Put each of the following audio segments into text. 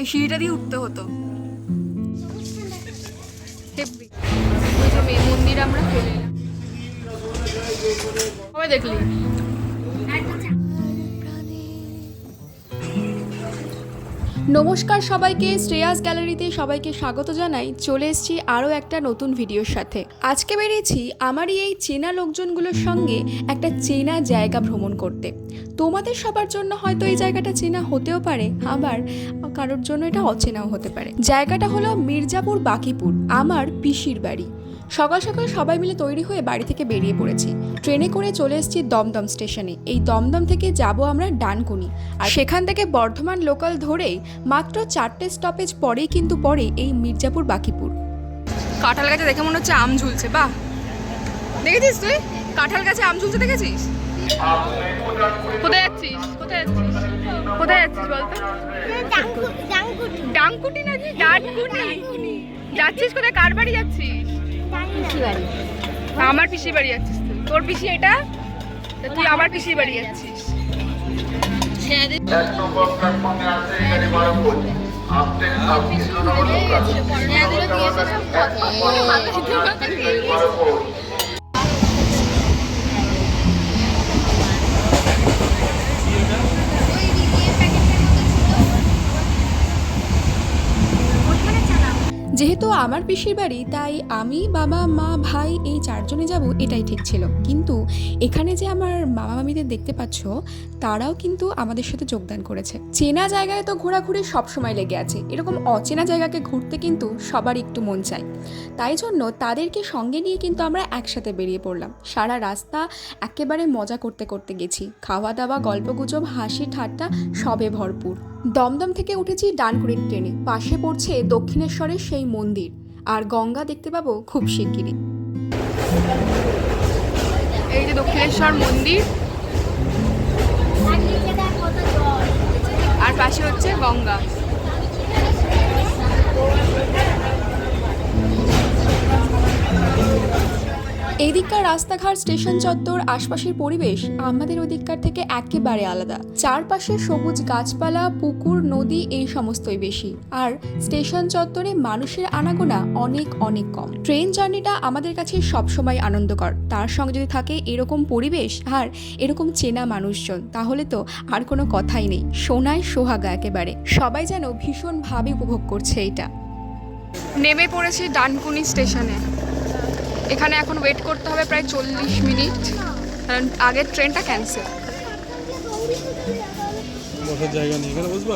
এই সিঁড়িটা দিয়ে উঠতে হতো। মন্দির আমরা দেখলি? নমস্কার সবাইকে, শ্রেয়াস গ্যালারিতে সবাইকে স্বাগত জানাই। চলে এসেছি আরও একটা নতুন ভিডিওর সাথে। আজকে বেরিয়েছি আমারই এই চেনা লোকজনগুলোর সঙ্গে একটা চেনা জায়গা ভ্রমণ করতে। তোমাদের সবার জন্য হয়তো এই জায়গাটা চেনা হতেও পারে, আবার কারোর জন্য এটা অচেনাও হতে পারে। জায়গাটা হলো মির্জাপুর বাকিপুর, আমার পিসির বাড়ি। সকাল সকাল সবাই মিলে তৈরি হয়ে বাড়ি থেকে বেরিয়ে পড়েছি। ট্রেনে করে চলে এসেছি দমদম স্টেশনে। এই দমদম থেকে যাব আমরা ডানকুনি। আর সেখান থেকে বর্ধমান লোকাল ধরেই মাত্র চারটে স্টপেজ পরেই কিন্তু পরে এই মির্জাপুর বাকিপুর। কাঁঠাল গাছে দেখে মনে হচ্ছে আম ঝুলছে বাহ! দেখেছিস তুই? কাঁঠাল গাছে আম ঝুলছে দেখেছিস? কোথায় যাচ্ছিস? কোথায় যাচ্ছিস? কোথায় যাচ্ছিস বলতো ডাংকুটি নাকি? ডানকুনি। যাচ্ছিস কোথায়? কার বাড়ি যাচ্ছিস? আমার পিসির বাড়ি যাচ্ছিস তুই। তোর পিসি এটা? তা তুই আমার পিসির বাড়ি যাচ্ছিস আপনি যেহেতু আমার পিসির বাড়ি, তাই আমি, বাবা, মা, ভাই এই চারজনে যাব, এটাই ঠিক ছিল। কিন্তু এখানে যে আমার মামা মামিদের দেখতে পাচ্ছ, তারাও কিন্তু আমাদের সাথে যোগদান করেছে। চেনা জায়গায় তো ঘোরাঘুরি সবসময় লেগে আছে। এরকম অচেনা জায়গাকে ঘুরতে কিন্তু সবার একটু মন চায়। তাই জন্য তাদেরকে সঙ্গে নিয়ে কিন্তু আমরা একসাথে বেরিয়ে পড়লাম। সারা রাস্তা একেবারে মজা করতে করতে গেছি। খাওয়া দাওয়া, গল্পগুজব, হাসি, ঠাট্টা, সবে ভরপুর। দমদম থেকে উঠেছি ডানকুড়ির ট্রেনে। পাশে পড়ছে দক্ষিণেশ্বরের সেই মন্দির। আর গঙ্গা দেখতে পাবো খুব শিগগিরই। এই যে দক্ষিণেশ্বর মন্দির। আর পাশে হচ্ছে গঙ্গা। এদিককার রাস্তাঘাট, স্টেশন চত্বর, আশপাশের পরিবেশ আমাদের ওদিককার থেকে একেবারে আলাদা। চারপাশে সবুজ গাছপালা, পুকুর, নদী, এই সমস্তই বেশি। আর স্টেশন চত্বরে মানুষের আনাগোনা অনেক অনেক কম। ট্রেন জার্নিটা আমাদের কাছে সবসময় আনন্দকর। তার সঙ্গে যদি থাকে এরকম পরিবেশ আর এরকম চেনা মানুষজন, তাহলে তো আর কোনো কথাই নেই। সোনায় সোহাগা একেবারে। সবাই যেন ভীষণভাবে উপভোগ করছে এটা। নেমে পড়েছি ডানকুনি স্টেশনে। এখানে এখন ওয়েট করতে হবে প্রায় চল্লিশ মিনিট। কারণ আগের ট্রেনটা ক্যান্সেল বসার জায়গা নেই। এখানে বসবো?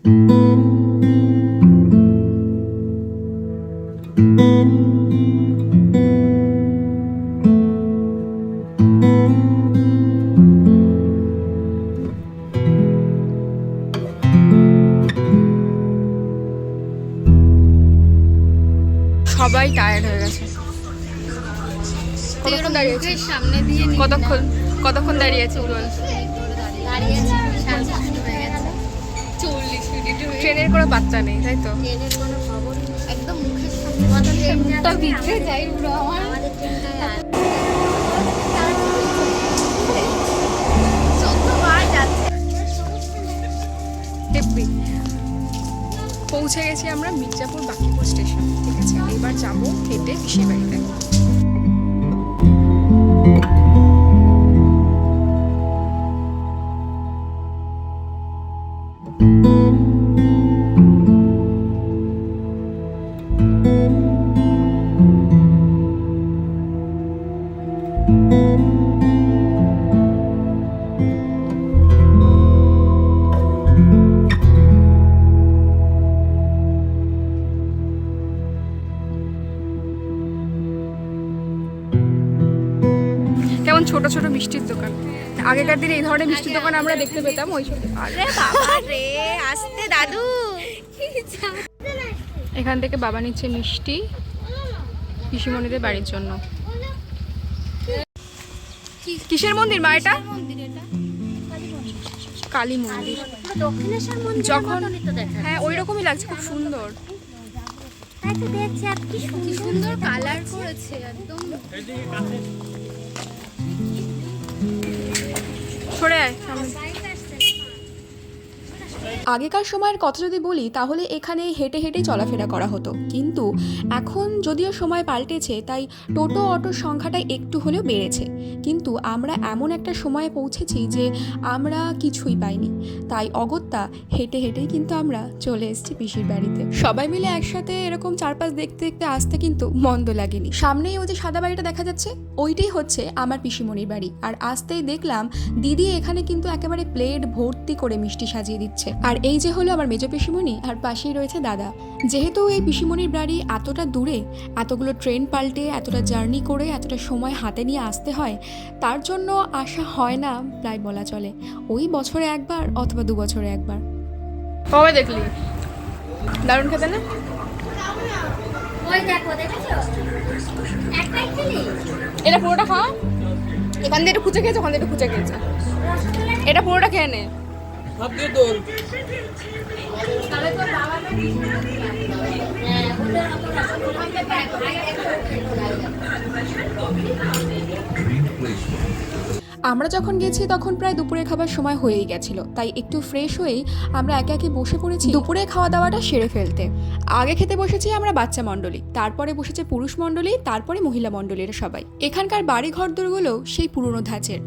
সবাই টায়ার্ড হয়ে গেছে। কতক্ষণ দাঁড়িয়ে আছিস? সামনে দিয়ে কতক্ষণ কতক্ষণ দাঁড়িয়ে আছিস বল? দাঁড়িয়েছি ট্রেনের কোনো বাচ্চা নেই তাই তো? ট্রেনের কোনো খবর একদম মুখের সামনে। ট্রেনটা ভিতরে যাই পুরো আমার। আমাদের ট্রেনটা যতবার যাচ্ছে। হেব্বি পৌঁছে গেছি আমরা মির্জাপুর বাকিপুর স্টেশন ঠিক আছে? এবার যাব হেঁটে পিসির বাড়িতে। কেমন ছোট ছোট মিষ্টির দোকান। আগেকার দিনে এই ধরনের মিষ্টির দোকান আমরা দেখতে পেতাম ওই সব বাবা রে আসতে দাদু। এখান থেকে বাবা নিচ্ছে মিষ্টি পিসিমণিদের বাড়ির জন্য। কিসের মন্দির, মা, এটা? কালী মন্দির। যখন- হ্যাঁ ওই রকমই লাগছে, খুব সুন্দর। কি সুন্দর কালার করেছে, একদম। সরে আয়, সামনে। আগেকার সময়ের কথা যদি বলি, তাহলে এখানে হেঁটে হেঁটে চলাফেরা করা হতো। কিন্তু এখন যদিও সময় পাল্টেছে, তাই টোটো অটোর সংখ্যাটা একটু হলেও বেড়েছে। কিন্তু আমরা এমন একটা সময়ে পৌঁছেছি যে আমরা কিছুই পাইনি। তাই অগত্যা হেঁটে হেঁটেই কিন্তু আমরা চলে এসেছি পিসির বাড়িতে। সবাই মিলে একসাথে এরকম চারপাশ দেখতে দেখতে আসতে কিন্তু মন্দ লাগেনি। সামনেই ওই যে সাদা বাড়িটা দেখা যাচ্ছে, ওইটাই হচ্ছে আমার পিসিমণির বাড়ি। আর আসতেই দেখলাম দিদি এখানে কিন্তু একেবারে প্লেট ভর্তি করে মিষ্টি সাজিয়ে দিচ্ছে। আর এই যে হলো আমার মেজ পিসিমণি আর পাশেই রয়েছে দাদা। যেহেতু এই পিসিমণির বাড়ি এতটা দূরে এতগুলো ট্রেন পাল্টে এতটা জার্নি করে এতটা সময় হাতে নিয়ে আসতে হয় তার জন্য আসা হয় না প্রায় বলা চলে। ওই বছরে একবার অথবা দু বছরে একবার। কবে দেখলি? দারুণ খেতে না? ওই দেখো দেখেছ? একটাই খেলি? এটা পুরোটা খাও এখান থেকে একটু খুঁজে খেয়েছে ওখান থেকে একটু খুঁজে খেয়েছে। এটা পুরোটা খেয়ে নে। হাত দিয়ে তোল হ্যাঁ ওটা রসগোল্লা আমরা যখন গেছি তখন প্রায় দুপুরে খাবার সময় হয়েই গেছিল, তাই একটু ফ্রেশ হয়েই আমরা একে একে বসে পড়েছি দুপুরে খাওয়া দাওয়াটা সেরে ফেলতে। আগে খেতে বসেছি আমরা বাচ্চা মণ্ডলী, তারপরে বসেছে পুরুষ মণ্ডলী, তারপরে মহিলা মণ্ডলীরা সবাই। এখানকার বাড়ি ঘরদোরগুলো সেই পুরনো ধাঁচের,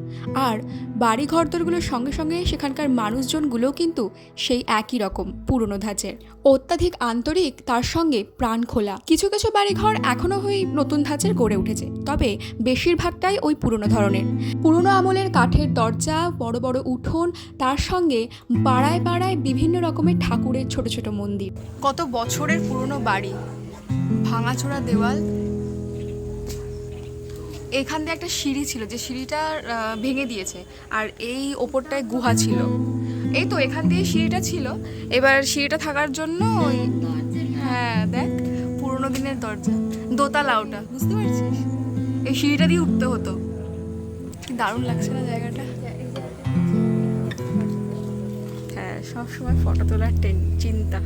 আর বাড়ি ঘরদোরগুলোর সঙ্গে সঙ্গে সেখানকার মানুষজনগুলোও কিন্তু সেই একই রকম পুরনো ধাঁচের। অত্যাধিক আন্তরিক, তার সঙ্গে প্রাণ খোলা। কিছু কিছু বাড়িঘর এখনও ওই নতুন ধাঁচের গড়ে উঠেছে, তবে বেশিরভাগটাই ওই পুরনো ধরনের। পুরনো আমলের কাঠের দরজা, বড় বড় উঠোন, তার সঙ্গে পাড়ায় পাড়ায় বিভিন্ন রকমের ঠাকুরের ছোট ছোট মন্দির। কত বছরের পুরনো বাড়ি? ভাঙাচোরা দেওয়াল। এখান দিয়ে একটা সিঁড়ি ছিল, যে সিঁড়িটা ভেঙে দিয়েছে, আর এই ওপরটায় গুহা ছিল। এই তো, এখান দিয়ে সিঁড়িটা ছিল। এবার সিঁড়িটা থাকার জন্য ওই হ্যাঁ দেখ, পুরোনো দিনের দরজা, দোতলা ওটা, বুঝতে পারছিস? এই সিঁড়িটা দিয়ে উঠতে হতো। কি দারুণ লাগছে না জায়গাটা? হ্যাঁ সব সময় ফটো তোলার টেন, চিন্তা।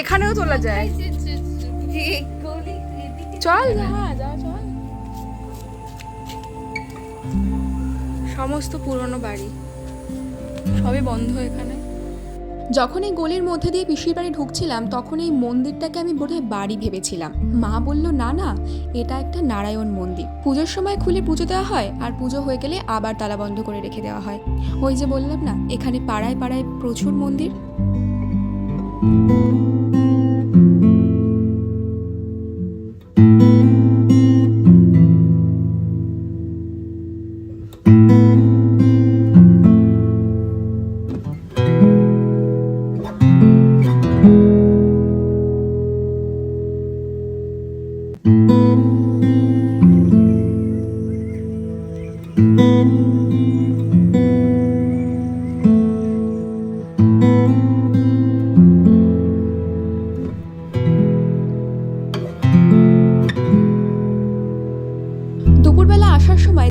এখানেও তোলা যায়। চল চল। সমস্ত পুরনো বাড়ি। সবই বন্ধ এখানে। যখন এই গোলের মধ্যে দিয়ে পিসির বাড়ি ঢুকছিলাম, তখন এই মন্দিরটাকে আমি বোধহয় বাড়ি ভেবেছিলাম। মা বলল, না না, এটা একটা নারায়ণ মন্দির। পুজোর সময় খুলে পুজো দেওয়া হয়, আর পুজো হয়ে গেলে আবার তালা বন্ধ করে রেখে দেওয়া হয়। ওই যে বললাম না, এখানে পাড়ায় পাড়ায় প্রচুর মন্দির।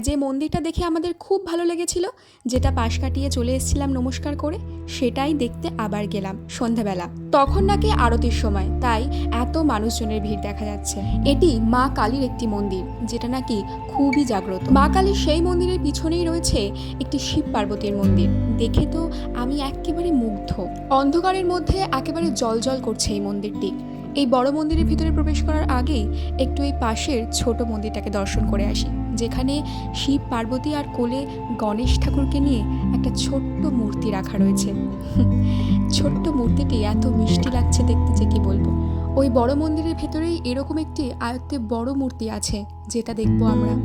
যে মন্দিরটা দেখে আমাদের খুব ভালো লেগেছিল, যেটা পাশ কাটিয়ে চলে এসেছিলাম নমস্কার করে, সেটাই দেখতে আবার গেলাম সন্ধ্যাবেলা। তখন নাকি আরতির সময়, তাই এত মানুষজনের ভিড় দেখা যাচ্ছে। এটি মা কালীর একটি মন্দির, যেটা নাকি খুবই জাগ্রত। মা কালীর সেই মন্দিরের পিছনেই রয়েছে একটি শিব পার্বতীর মন্দির। দেখে তো আমি একেবারে মুগ্ধ। অন্ধকারের মধ্যে একেবারে জল জল করছে এই মন্দিরটি। এই বড় মন্দিরের ভিতরে প্রবেশ করার আগেই একটু এই পাশের ছোট মন্দিরটাকে দর্শন করে আসি। যেখানে শিব, পার্বতী আর কোলে গণেশ ঠাকুরকে নিয়ে একটা ছোট্ট মূর্তি রাখা রয়েছে। ছোট্ট মূর্তিটি এত মিষ্টি লাগছে দেখতে যে কি বলব। ওই বড় মন্দিরের ভেতরেই এরকম একটি আয়ত্তে বড় মূর্তি আছে, যেটা দেখব আমরা।